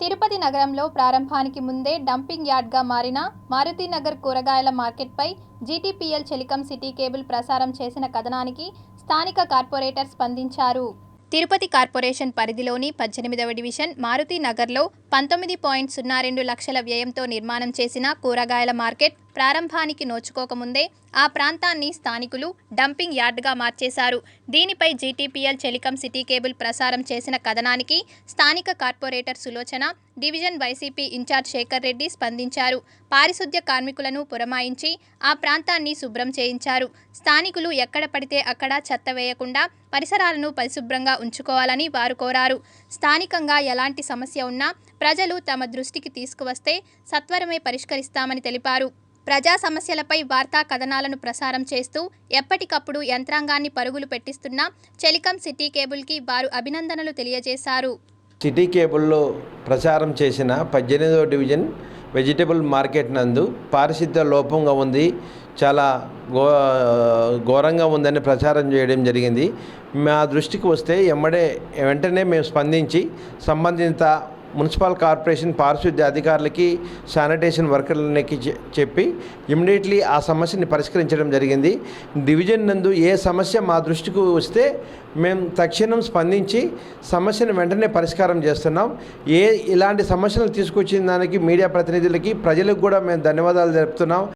తిరుపతి నగరంలో ప్రారంభానికి ముందే డంపింగ్ యార్డ్గా మారిన మారుతినగర్ కూరగాయల మార్కెట్పై జీటీపీఎల్ చెలికం సిటీ కేబుల్ ప్రసారం చేసిన కథనానికి స్థానిక కార్పొరేటర్ స్పందించారు. తిరుపతి కార్పొరేషన్ పరిధిలోని పద్దెనిమిదవ డివిజన్ మారుతి నగర్లో పంతొమ్మిది పాయింట్ సున్నా రెండు లక్షల వ్యయంతో నిర్మాణం చేసిన కూరగాయల మార్కెట్ ప్రారంభానికి నోచుకోకముందే ఆ ప్రాంతాన్ని స్థానికులు డంపింగ్ యార్డ్గా మార్చేశారు. దీనిపై జీటీపీఎల్ చెలికం సిటీ కేబుల్ ప్రసారం చేసిన కథనానికి స్థానిక corporator Sulochana division YCP in charge Shekar Reddy స్పందించారు. పారిశుద్ధ్య కార్మికులను పురమాయించి ఆ ప్రాంతాన్ని శుభ్రం చేయించారు. స్థానికులు ఎక్కడ పడితే అక్కడ చెత్త వేయకుండా పరిసరాలను పరిశుభ్రంగా ఉంచుకోవాలని వారు కోరారు. స్థానికంగా ఎలాంటి సమస్య ఉన్నా ప్రజలు తమ దృష్టికి తీసుకువస్తే సత్వరమే పరిష్కరిస్తామని తెలిపారు. ప్రజా సమస్యలపై వార్తా కథనాలను ప్రసారం చేస్తూ ఎప్పటికప్పుడు యంత్రాంగాన్ని పరుగులు పెట్టిస్తున్న చెలికం సిటీ కేబుల్కి వారు అభినందనలు తెలియజేశారు. సిటీ కేబుల్లో ప్రచారం చేసిన పద్దెనిమిదవ డివిజన్ వెజిటబుల్ మార్కెట్ నందు పారిశుద్ధ్య లోపంగా ఉంది. చాలా ఘో ఘోరంగా ఉందని ప్రచారం చేయడం జరిగింది. మా దృష్టికి వస్తే ఎమ్మడే వెంటనే మేము స్పందించి సంబంధిత మున్సిపల్ కార్పొరేషన్ పారిశుద్ధ్య అధికారులకి శానిటేషన్ వర్కర్లకి చె- చెప్పి ఇమ్మీడియట్లీ ఆ సమస్యని పరిష్కరించడం జరిగింది. డివిజన్ నందు ఏ సమస్య మా దృష్టికి వస్తే మేము తక్షణం స్పందించి సమస్యను వెంటనే పరిష్కారం చేస్తున్నాం. ఏ ఇలాంటి సమస్యలు తీసుకొచ్చిన దానికి మీడియా ప్రతినిధులకి ప్రజలకు కూడా మేము ధన్యవాదాలు జరుపుతున్నాం